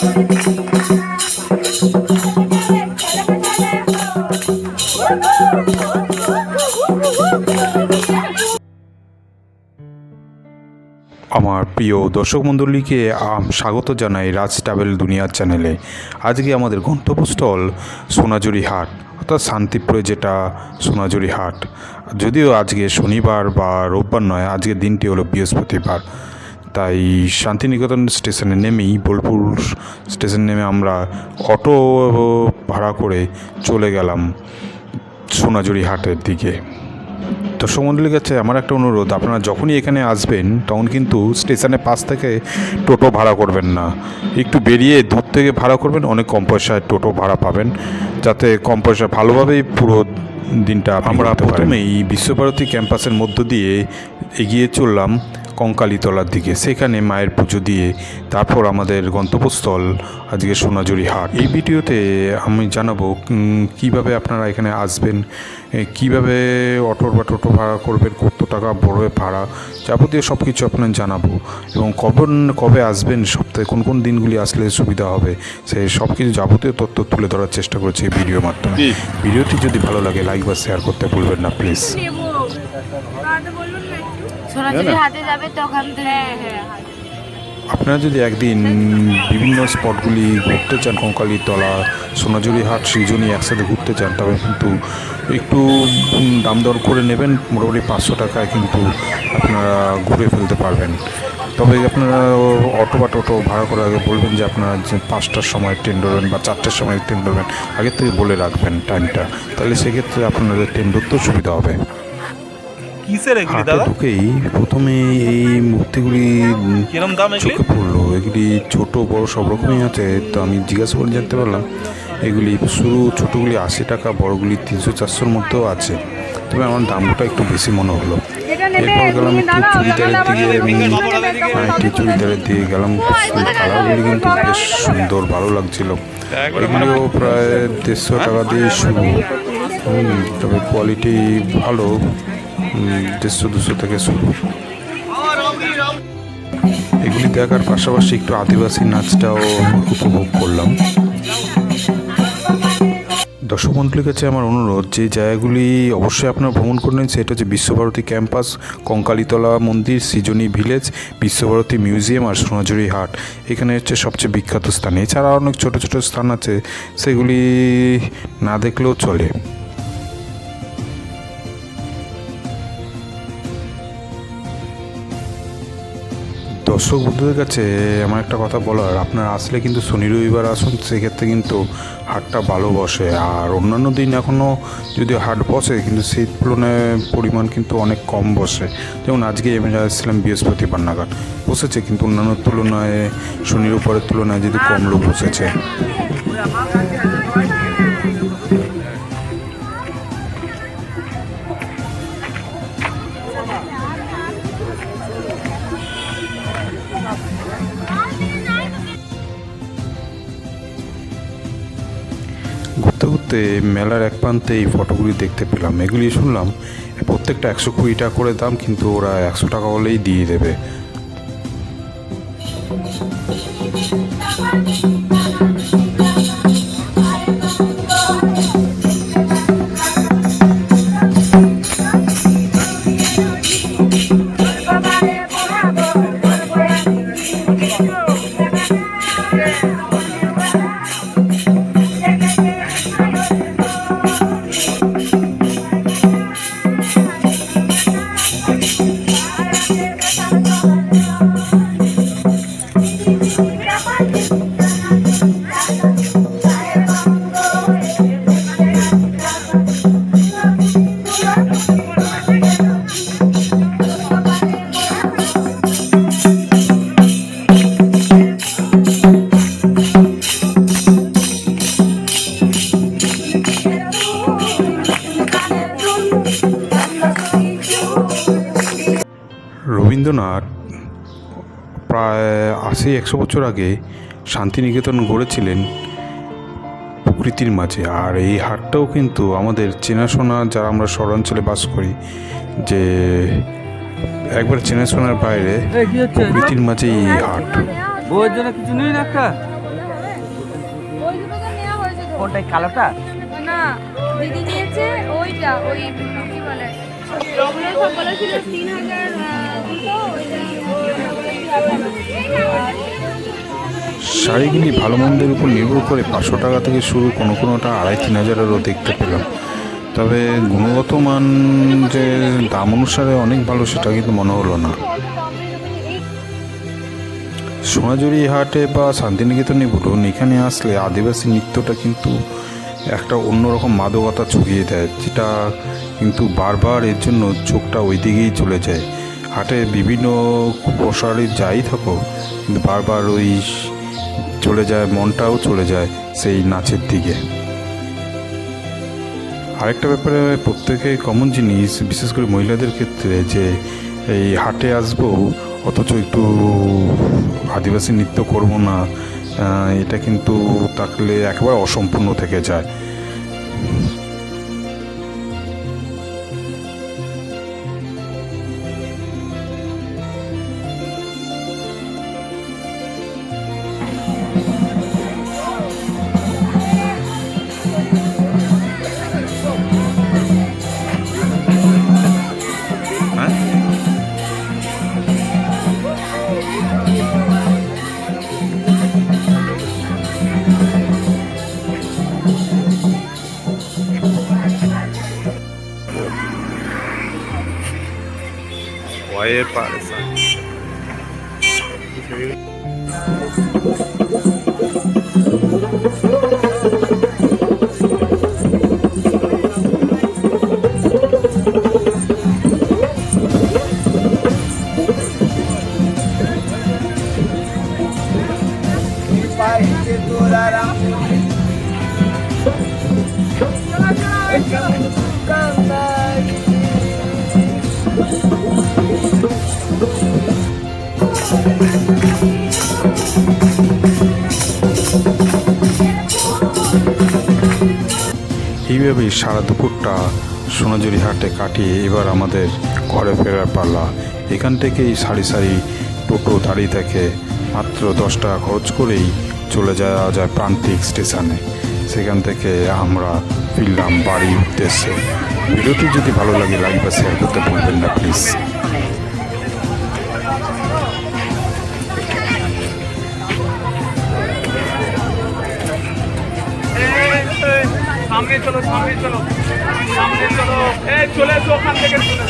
আমার প্রিয় দর্শক মণ্ডলীকে স্বাগত জানাই রাজ ট্রাভেল দুনিয়ার চ্যানেলে। আজকে আমাদের গন্তব্যস্থল সোনাঝুরি হাট, অর্থাৎ শান্তিপুরে যেটা সোনাঝুরি হাট। যদিও আজকে শনিবার বা রোববার নয় আজকের দিনটি হলো বৃহস্পতিবার। তাই শান্তিনিকেতন স্টেশনে নেমেই বোলপুর স্টেশন নেমে আমরা অটো ভাড়া করে চলে গেলাম সোনাঝুরি হাটের দিকে। দর্শক মণ্ডলীর কাছে আমার একটা অনুরোধ আপনারা যখনই এখানে আসবেন তখন কিন্তু স্টেশনের পাশ থেকে টোটো ভাড়া করবেন না। একটু বেরিয়ে দূর থেকে ভাড়া করবেন অনেক কম পয়সায় টোটো ভাড়া পাবেন যাতে কম পয়সা ভালোভাবেই পুরো দিনটা আমরা প্রথমেই বিশ্বভারতী ক্যাম্পাসের মধ্য দিয়ে এগিয়ে চললাম কঙ্কালীতলার দিকে। সেখানে মায়ের পুজো দিয়ে তারপর আমাদের গন্তব্যস্থল আজকে সোনাঝুরি হাট। এই ভিডিওতে আমি জানাব কীভাবে আপনারা এখানে আসবেন কীভাবে অটোর বা টোটো ভাড়া করবেন কত টাকা পড়বে ভাড়া যাবতীয় সব কিছু আপনার জানাব। এবং কবে কবে আসবেন সপ্তাহে কোন কোন দিনগুলি আসলে সুবিধা হবে সেই সব কিছু যাবতীয় তথ্য তুলে ধরার চেষ্টা করেছি এই ভিডিওর মাধ্যমে। ভিডিওটি যদি ভালো লাগে লাইক বা শেয়ার করতে ভুলবেন না প্লিজ। হাতে যাবে ওখান হ্যাঁ আপনারা যদি একদিন বিভিন্ন স্পটগুলি ঘুরতে চান কঙ্কালীতলা সোনাঝুরি হাট সৃজনী একসাথে ঘুরতে চান তবে কিন্তু একটু দাম দর করে নেবেন মোটামুটি পাঁচশো টাকায় কিন্তু আপনারা ঘুরে ফেলতে পারবেন। তবে আপনারা অটো বা টোটো ভাড়া করার আগে বলবেন যে আপনারা যে পাঁচটার সময় ট্রেন ধরবেন বা চারটার সময় ট্রেন ধরবেন আগের থেকে বলে রাখবেন টাইমটা। তাহলে সেক্ষেত্রে আপনাদের ট্রেন ধরতেও সুবিধা হবে। কিসের এগুলি দাদা? ঢুকেই প্রথমে এই মূর্তিগুলি কিরম দাম চোখে পড়ল। এগুলি ছোট বড় সব রকমই আছে। তো আমি জিজ্ঞাসা করে জানতে পারলাম এগুলি শুরু ছোটোগুলি আশি টাকা বড়গুলি তিনশো চারশোর মধ্যেও আছে। তবে আমার দামটা একটু বেশি মনে হলো। এরপর গেলাম একটু চুড়িদারের দিকে। তখন হ্যাঁ, একটু চুড়িদারের দিকে গেলাম। কালারগুলি কিন্তু বেশ সুন্দর ভালো লাগছিল। এগুলিও প্রায় দেড়শো টাকা দিয়ে শুরু। তবে কোয়ালিটি ভালো। দেড়শো, দুশো থেকে শুরু। এগুলি দেখার পাশাপাশি একটু আদিবাসী নাচটাও উপভোগ করলাম। দর্শক মন্ডলীর কাছে আমার অনুরোধ, যে জায়গাগুলি অবশ্যই আপনারা ভ্রমণ করলেন সেটা হচ্ছে বিশ্বভারতী ক্যাম্পাস, কঙ্কালীতলা মন্দির, সৃজনী ভিলেজ, বিশ্বভারতী মিউজিয়াম আর সোনাঝুরি হাট। এখানে হচ্ছে সবচেয়ে বিখ্যাত স্থান। এছাড়া অনেক ছোট ছোট স্থান আছে, সেগুলি না দেখলেও চলে। দর্শক বন্ধুদের কাছে আমার একটা কথা বলার। আপনারা আসলে কিন্তু শনি রবিবার আসুন, সেক্ষেত্রে কিন্তু হাটটা ভালো বসে। আর অন্যান্য দিন এখনও যদি হাট বসে, কিন্তু সেই তুলনায় পরিমাণ কিন্তু অনেক কম বসে। যেমন আজকে আমি আসছিলাম বৃহস্পতিবার নাগাদ। বসেছে কিন্তু অন্যান্য তুলনায়, শনির উপরের তুলনায় যদি কম লোক বসেছে। ঘুরতে মেলার এক প্রান্তে এই ফটোগুলি দেখতে পেলাম। এগুলি শুনলাম, প্রত্যেকটা একশো কুড়ি টাকা করে দাম, কিন্তু ওরা একশো টাকা হলেই দিয়ে দেবে। Gracias. আশি একশো বছর আগে শান্তিনিকেতন গড়েছিলেন প্রকৃতির মাঝে আর এই হাটটাও কিন্তু আমাদের চেনাশোনা যারা আমরা শহরাঞ্চলে বাস করি যে একবার চেনাশোনার বাইরে প্রকৃতির মাঝে এই হাট। জন্য কিছু নেই না একটা? কোনটা কালোটা? না দিদি নিয়েছে ওইটা ওই কি বলে? ওগুলো সব বলেছিল তিন হাজার শাড়িগুলি ভালো মন্দের উপর নির্ভর করে পাঁচশো টাকা থেকে শুরু কোনো কোনোটা আড়াই তিন হাজারেরও দেখতে পেলাম। তবে গুণগত মান যে দাম অনুসারে অনেক ভালো সেটা কিন্তু মনে হলো না। সোনাঝুরি হাটে বা শান্তিনিকেতনে বলুন, এখানে আসলে আদিবাসী নৃত্যটা কিন্তু একটা অন্যরকম মাদকতা ছড়িয়ে দেয়, যেটা কিন্তু বারবার এর জন্য চোখটা ওই দিকেই চলে যায়। হাটে বিভিন্ন প্রসারে যাই থাকো কিন্তু বারবার ওই চলে যায়, মনটাও চলে যায় সেই নাচের দিকে। আরেকটা ব্যাপারে প্রত্যেকে কমন জিনিস, বিশেষ করে মহিলাদের ক্ষেত্রে যে এই হাটে আসব, অথচ একটু আদিবাসী নৃত্য করব না এটা কিন্তু থাকলে একেবারে অসম্পূর্ণ থেকে যায়। prepara-se. Vai decorar a এইভাবেই সারা দুপুরটা সোনাঝুরি হাটে কাটিয়ে এবার আমাদের ঘরে ফেরার পাল্লা এখান থেকেই সারি সারি টোটো দাঁড়িয়ে থাকে। মাত্র দশ টাকা খরচ করেই চলে যাওয়া যায় প্রান্তিক স্টেশনে। সেখান থেকে আমরা ফিরলাম বাড়ির উদ্দেশ্যে। ভিডিওটি যদি ভালো লাগে লাইক বা শেয়ার করতে ভুলবেন না প্লিজ সামনে চলো সামনে চলো সামনে চলো। এই চলে এসো ওখান থেকে চলে